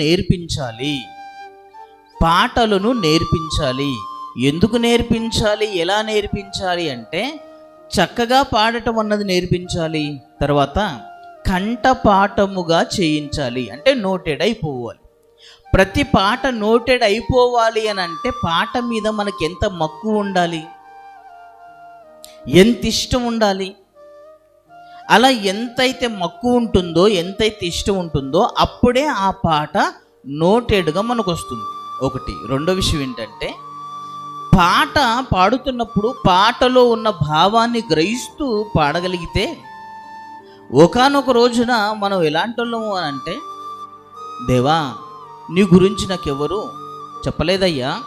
నేర్పించాలి. పాటలను నేర్పించాలి. ఎందుకు నేర్పించాలి? ఎలా నేర్పించాలి అంటే చక్కగా పాడటం అన్నది నేర్పించాలి. తర్వాత కంఠపాఠముగా చేయించాలి. అంటే నోటెడ్ అయిపోవాలి. ప్రతి పాట నోటెడ్ అయిపోవాలి అని అంటే పాట మీద మనకి ఎంత మక్కువ ఉండాలి? ఎంత ఇష్టం ఉండాలి? అలా ఎంతైతే మక్కువ ఉంటుందో ఎంతైతే ఇష్టం ఉంటుందో అప్పుడే ఆ పాట నోటెడ్గా మనకు వస్తుంది ఒకటి. రెండో విషయం ఏంటంటే పాట పాడుతున్నప్పుడు పాటలో ఉన్న భావాన్ని గ్రహిస్తూ పాడగలిగితే ఒకానొక రోజున మనం ఎలాంటి వాళ్ళము అని అంటే దేవా నీ గురించి నాకెవరు చెప్పలేదయ్యా.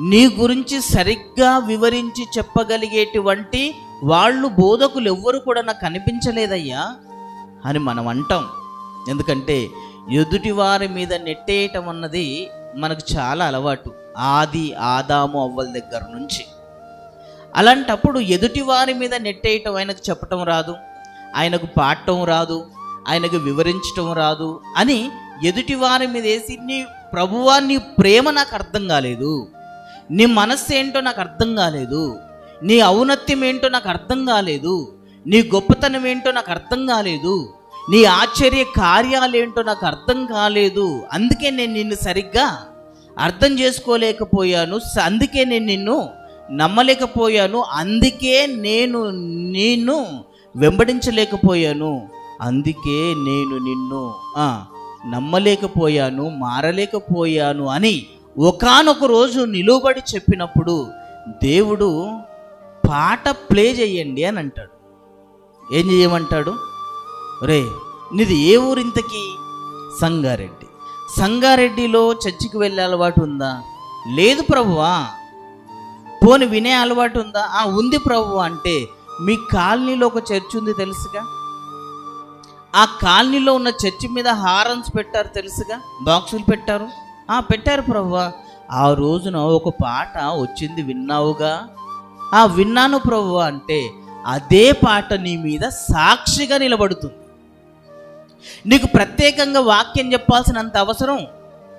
నీ గురించి సరిగ్గా వివరించి చెప్పగలిగేటువంటి వాళ్ళు బోధకులు ఎవ్వరు కూడా నాకు కనిపించలేదయ్యా అని మనం అంటాం. ఎందుకంటే ఎదుటి వారి మీద నెట్టేయటం అన్నది మనకు చాలా అలవాటు. ఆది ఆదాము అవ్వల దగ్గర నుంచి. అలాంటప్పుడు ఎదుటి వారి మీద నెట్టేయటం ఆయనకు చెప్పటం రాదు. ఆయనకు పాడటం రాదు. ఆయనకు వివరించటం రాదు అని ఎదుటి వారి మీద వేసి నీ ప్రభువా నీ ప్రేమ నాకు అర్థం కాలేదు. నీ మనస్సు ఏంటో నాకు అర్థం కాలేదు. నీ ఔన్నత్యం ఏంటో నాకు అర్థం కాలేదు. నీ గొప్పతనం ఏంటో నాకు అర్థం కాలేదు. నీ ఆశ్చర్య కార్యాలు ఏంటో నాకు అర్థం కాలేదు. అందుకే నేను నిన్ను సరిగ్గా అర్థం చేసుకోలేకపోయాను. అందుకే నేను నిన్ను నమ్మలేకపోయాను. అందుకే నేను నిన్ను వెంబడించలేకపోయాను. అందుకే నేను నిన్ను నమ్మలేకపోయాను మారలేకపోయాను అని ఒకానొక రోజు నిలువబడి చెప్పినప్పుడు దేవుడు పాట ప్లే చేయండి అని అంటాడు. ఏం చేయమంటాడు? రే నీది ఏ ఊరింతకి? సంగారెడ్డి. సంగారెడ్డిలో చర్చికి వెళ్ళే అలవాటు ఉందా? లేదు ప్రభువా. పోని వినే అలవాటు ఉందా? ఆ ఉంది ప్రభు అంటే మీ కాలనీలో ఒక చర్చ్ ఉంది తెలుసుగా? ఆ కాలనీలో ఉన్న చర్చి మీద హారన్స్ పెట్టారు తెలుసుగా? బాక్సులు పెట్టారు? ఆ పెట్టారు ప్రభువా. ఆ రోజున ఒక పాట వచ్చింది విన్నావుగా? ఆ విన్నాను ప్రభు అంటే అదే పాట నీ మీద సాక్షిగా నిలబడుతుంది. నీకు ప్రత్యేకంగా వాక్యం చెప్పాల్సినంత అవసరం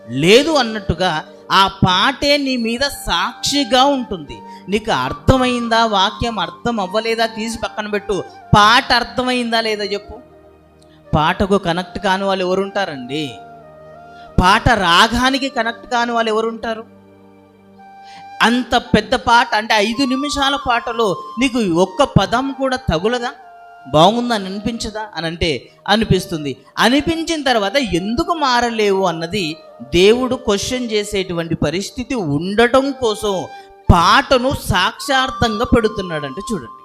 లేదు అన్నట్టుగా ఆ పాటే నీ మీద సాక్షిగా ఉంటుంది. నీకు అర్థమైందా వాక్యం అర్థం అవ్వలేదా తీసి పక్కన పెట్టు. పాట అర్థమైందా లేదా చెప్పు. పాటకు కనెక్ట్ కాని వాళ్ళు ఎవరు ఉంటారండి పాట రాగానికి కనెక్ట్ కాని వాళ్ళు ఎవరు ఉంటారు అంత పెద్ద పాట అంటే ఐదు నిమిషాల పాటలో నీకు ఒక్క పదం కూడా తగులదా? బాగుందని అనిపించదా? అని అంటే అనిపిస్తుంది. అనిపించిన తర్వాత ఎందుకు మారలేవు అన్నది దేవుడు క్వశ్చన్ చేసేటువంటి పరిస్థితి ఉండటం కోసం పాటను సాక్షార్థంగా పెడుతున్నాడంటే చూడండి.